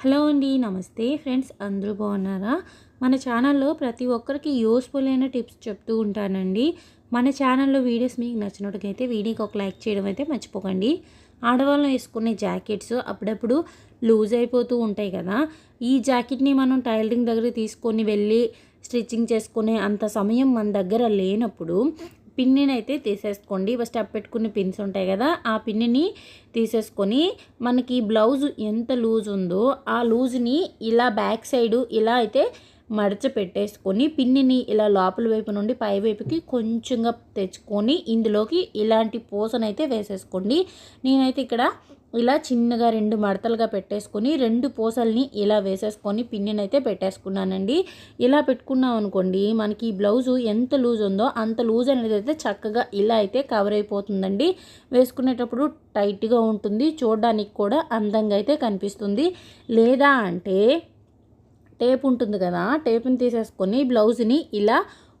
Hello అండి నమస్తే. Friends అందరూ బాగున్నారా? మన ఛానల్లో ప్రతి ఒక్కరికి యూస్ఫుల్ అయిన టిప్స్ చెప్తూ ఉంటానండి. మన ఛానల్లో వీడియోస్ మీకు నచ్చినట్టుకైతే వీడియోకి ఒక లైక్ చేయడం అయితే మర్చిపోకండి. ఆడవాళ్ళం వేసుకునే జాకెట్స్ అప్పుడప్పుడు లూజ్ అయిపోతూ ఉంటాయి కదా. ఈ జాకెట్ని మనం టైలరింగ్ దగ్గర తీసుకొని వెళ్ళి స్టిచ్చింగ్ చేసుకునే అంత సమయం మన దగ్గర లేనప్పుడు పిన్నిని అయితే తీసేసుకోండి స్టెప్ పెట్టుకునే పిన్స్ ఉంటాయి కదా ఆ పిన్నిని తీసేసుకొని మనకి బ్లౌజ్ ఎంత లూజ్ ఉందో ఆ లూజ్ని ఇలా బ్యాక్ సైడ్ ఇలా అయితే మడచ పెట్టేసుకొని పిన్నిని ఇలా లోపల వైపు నుండి పై వైపుకి కొంచెంగా తెచ్చుకొని ఇందులోకి ఇలాంటి పూసనైతే వేసేసుకోండి. నేనైతే ఇక్కడ ఇలా చిన్నగా రెండు మడతలుగా పెట్టేసుకొని రెండు పూసల్ని ఇలా వేసేసుకొని పిన్నిని అయితే పెట్టేసుకున్నానండి. ఇలా పెట్టుకున్నాం అనుకోండి మనకి ఈ బ్లౌజు ఎంత లూజ్ ఉందో అంత లూజ్ అనేది అయితే చక్కగా ఇలా అయితే కవర్ అయిపోతుందండి. వేసుకునేటప్పుడు టైట్గా ఉంటుంది చూడడానికి కూడా అందంగా అయితే కనిపిస్తుంది. లేదా అంటే టేప్ ఉంటుంది కదా టేప్ని తీసేసుకొని బ్లౌజ్ని ఇలా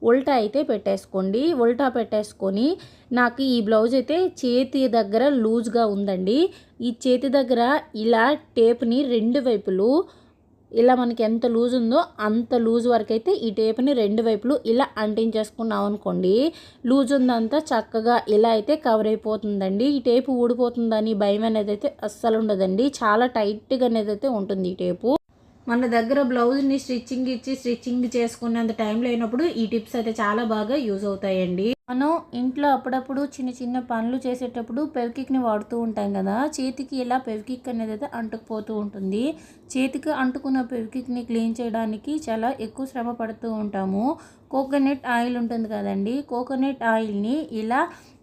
ఉల్టా అయితే పెట్టేసుకోండి. ఉల్టా పెట్టేసుకొని నాకు ఈ బ్లౌజ్ అయితే చేతి దగ్గర లూజ్గా ఉందండి. ఈ చేతి దగ్గర ఇలా టేప్ని రెండు వైపులు ఇలా మనకి ఎంత లూజ్ ఉందో అంత లూజ్ వరకు అయితే ఈ టేప్ని రెండు వైపులు ఇలా అంటించేసుకున్నాం అనుకోండి లూజ్ ఉందంతా చక్కగా ఇలా అయితే కవర్ అయిపోతుందండి. ఈ టేపు ఊడిపోతుందని భయం అనేది అయితే అస్సలు ఉండదండి. చాలా టైట్గా అనేది అయితే ఉంటుంది ఈ టేపు. మన దగ్గర బ్లౌజ్ని స్టిచ్చింగ్ ఇచ్చి స్టిచ్చింగ్ చేసుకున్నంత టైం లేనప్పుడు ఈ టిప్స్ అయితే చాలా బాగా యూజ్ అవుతాయండి. మనం ఇంట్లో అప్పుడప్పుడు చిన్న చిన్న పనులు చేసేటప్పుడు పెవికిక్ని వాడుతూ ఉంటాం కదా. చేతికి ఇలా పెవికిక్ అనేది అయితే అంటుకుపోతూ ఉంటుంది. చేతికి అంటుకున్న పెవికిక్ని క్లీన్ చేయడానికి చాలా ఎక్కువ శ్రమ పడుతూ ఉంటాము. కోకోనట్ ఆయిల్ ఉంటుంది కదండి. కోకోనట్ ఆయిల్ని ఇలా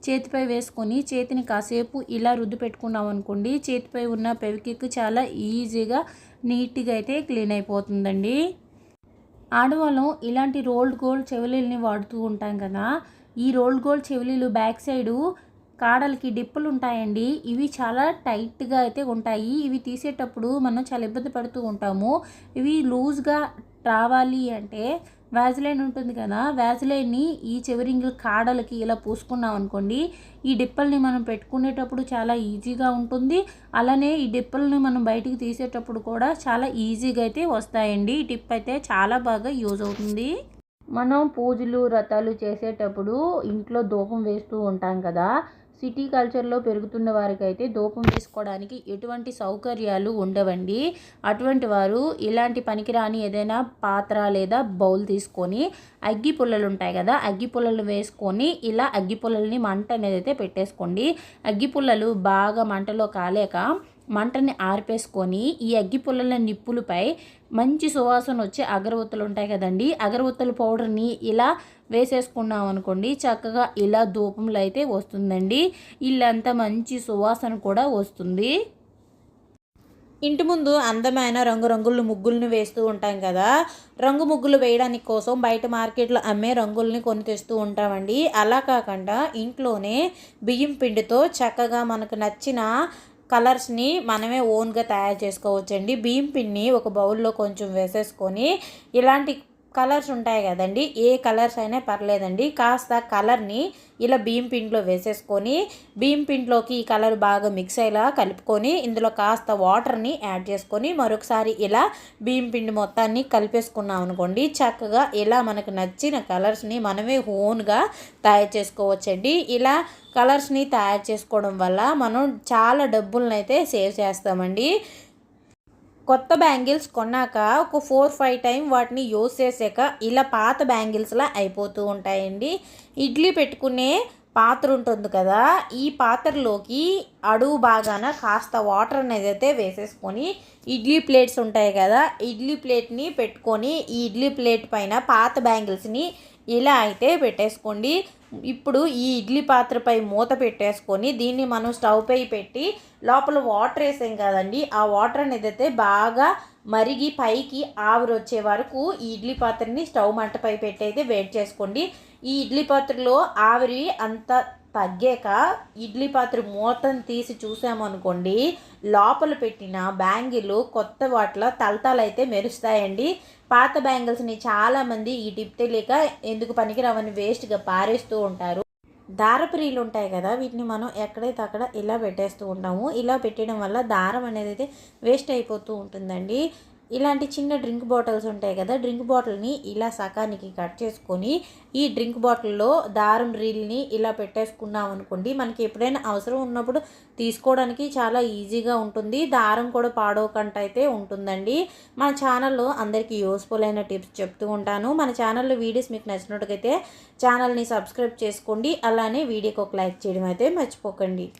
చేతిపై వేసుకొని చేతిని కాసేపు ఇలా రుద్దు పెట్టుకున్నాం అనుకోండి చేతిపై ఉన్న పెవికిక్ చాలా ఈజీగా నీట్గా అయితే క్లీన్ అయిపోతుందండి. ఆడవాళ్ళం ఇలాంటి రోల్డ్ గోల్డ్ చెవులని వాడుతూ ఉంటాం కదా. ఈ రోల్ గోల్డ్ చెవిలీలు బ్యాక్ సైడు కాడలకి డిప్పులు ఉంటాయండి. ఇవి చాలా టైట్గా అయితే ఉంటాయి. ఇవి తీసేటప్పుడు మనం చాలా ఇబ్బంది పడుతూ ఉంటాము. ఇవి లూజ్గా రావాలి అంటే వ్యాజిలైన్ ఉంటుంది కదా. వ్యాజిలైన్ని ఈ చెవిరింగుల కాడలకి ఇలా పూసుకున్నాం అనుకోండి ఈ డిప్పల్ని మనం పెట్టుకునేటప్పుడు చాలా ఈజీగా ఉంటుంది. అలానే ఈ డిప్పల్ని మనం బయటికి తీసేటప్పుడు కూడా చాలా ఈజీగా అయితే వస్తాయండి. ఈ టిప్ అయితే చాలా బాగా యూజ్ అవుతుంది. మనం పూజలు వ్రతాలు చేసేటప్పుడు ఇంట్లో ధూపం వేస్తూ ఉంటాం కదా. సిటీ కల్చర్లో పెరుగుతున్న వారికి అయితే ధూపం వేసుకోవడానికి ఎటువంటి సౌకర్యాలు ఉండవండి. అటువంటి వారు ఇలాంటి పనికిరాని ఏదైనా పాత్ర లేదా బౌల్ తీసుకొని అగ్గి పుల్లలు ఉంటాయి కదా అగ్గి పుల్లలు వేసుకొని ఇలా అగ్గి పుల్లల్ని మంట అనేది అయితే పెట్టేసుకోండి. అగ్గి పుల్లలు బాగా మంటలో కాలేక మంటని ఆర్పేసుకొని ఈ అగ్గి పుల్లల నిప్పులపై మంచి సువాసన వచ్చే అగరవత్తులు ఉంటాయి కదండి. అగరవత్తుల పౌడర్ని ఇలా వేసేసుకున్నాం అనుకోండి చక్కగా ఇలా ధూపంలో అయితే వస్తుందండి. ఇల్లంతా మంచి సువాసన కూడా వస్తుంది. ఇంటి ముందు అందమైన రంగురంగుల ముగ్గులను వేస్తూ ఉంటాం కదా. రంగు ముగ్గులు వేయడానికి కోసం బయట మార్కెట్లో అమ్మే రంగుల్ని కొని తెస్తూ ఉంటామండి. అలా కాకుండా ఇంట్లోనే బియ్యం పిండితో చక్కగా మనకు నచ్చిన కలర్స్ని మనమే ఓన్గా తయారు చేసుకోవచ్చండి. బియ్యం పిండిని ఒక బౌల్లో కొంచెం వేసేసుకొని ఇలాంటి కలర్స్ ఉంటాయి కదండి. ఏ కలర్స్ అయినా పర్లేదండి. కాస్త కలర్ని ఇలా బియ్యం పిండిలో వేసేసుకొని బియ్యం పిండిలోకి ఈ కలర్ బాగా మిక్స్ అయ్యేలా కలుపుకొని ఇందులో కాస్త వాటర్ని యాడ్ చేసుకొని మరొకసారి ఇలా బియ్యం పిండి మొత్తాన్ని కలిపేసుకున్నాం అనుకోండి చక్కగా ఇలా మనకు నచ్చిన కలర్స్ని మనమే ఓన్గా తయారు చేసుకోవచ్చండి. ఇలా కలర్స్ని తయారు చేసుకోవడం వల్ల మనం చాలా డబ్బులను అయితే సేవ్ చేస్తామండి. కొత్త బ్యాంగిల్స్ కొన్నాక ఒక ఫోర్ ఫైవ్ టైం వాటిని యూస్ చేసాక ఇలా పాత బ్యాంగిల్స్లా అయిపోతూ ఉంటాయండి. ఇడ్లీ పెట్టుకునే పాత్ర ఉంటుంది కదా ఈ పాత్రలోకి అడుగు బాగాన కాస్త వాటర్ అనేది అయితే వేసేసుకొని ఇడ్లీ ప్లేట్స్ ఉంటాయి కదా ఇడ్లీ ప్లేట్ని పెట్టుకొని ఈ ఇడ్లీ ప్లేట్ పైన పాత బ్యాంగిల్స్ని ఇలా అయితే పెట్టేసుకోండి. ఇప్పుడు ఈ ఇడ్లీ పాత్రపై మూత పెట్టేసుకొని దీన్ని మనం స్టవ్ పై పెట్టి లోపల వాటర్ వేసాం కదండి. ఆ వాటర్ అనేది అయితే బాగా మరిగి పైకి ఆవిరి వచ్చే వరకు ఈ ఇడ్లీ పాత్రని స్టవ్ మంటపై పెట్టి అయితే వేడి చేసుకోండి. ఈ ఇడ్లీ పాత్రలో ఆవిరి అంత తగ్గాక ఇడ్లీ పాత్ర మూతను తీసి చూసామనుకోండి లోపల పెట్టిన బ్యాంగిల్ కొత్త వాటిలో తలతలైతే మెరుస్తాయండి. పాత బ్యాంగిల్స్ని చాలామంది ఈ టిప్ తెలియక ఎందుకు పనికిరావని వేస్ట్గా పారేస్తూ ఉంటారు. దారపురీలు ఉంటాయి కదా వీటిని మనం ఎక్కడైతే అక్కడ ఇలా పెట్టేస్తూ ఉంటాము. ఇలా పెట్టడం వల్ల దారం అనేది అయితే వేస్ట్ అయిపోతూ ఉంటుందండి. ఇలాంటి చిన్న డ్రింక్ బాటిల్స్ ఉంటాయి కదా డ్రింక్ బాటిల్ని ఇలా సకానికి కట్ చేసుకొని ఈ డ్రింక్ బాటిల్లో దారం రీల్ని ఇలా పెట్టేసుకున్నాం అనుకోండి మనకి ఎప్పుడైనా అవసరం ఉన్నప్పుడు తీసుకోవడానికి చాలా ఈజీగా ఉంటుంది. దారం కూడా పాడవకుండా అయితే ఉంటుందండి. మన ఛానల్లో అందరికీ యూస్ఫుల్ అయిన టిప్స్ చెప్తూ ఉంటాను. మన ఛానల్లో వీడియోస్ మీకు నచ్చినట్టుకైతే ఛానల్ని సబ్స్క్రైబ్ చేసుకోండి. అలానే వీడియోకి ఒక లైక్ చేయడం అయితే మర్చిపోకండి.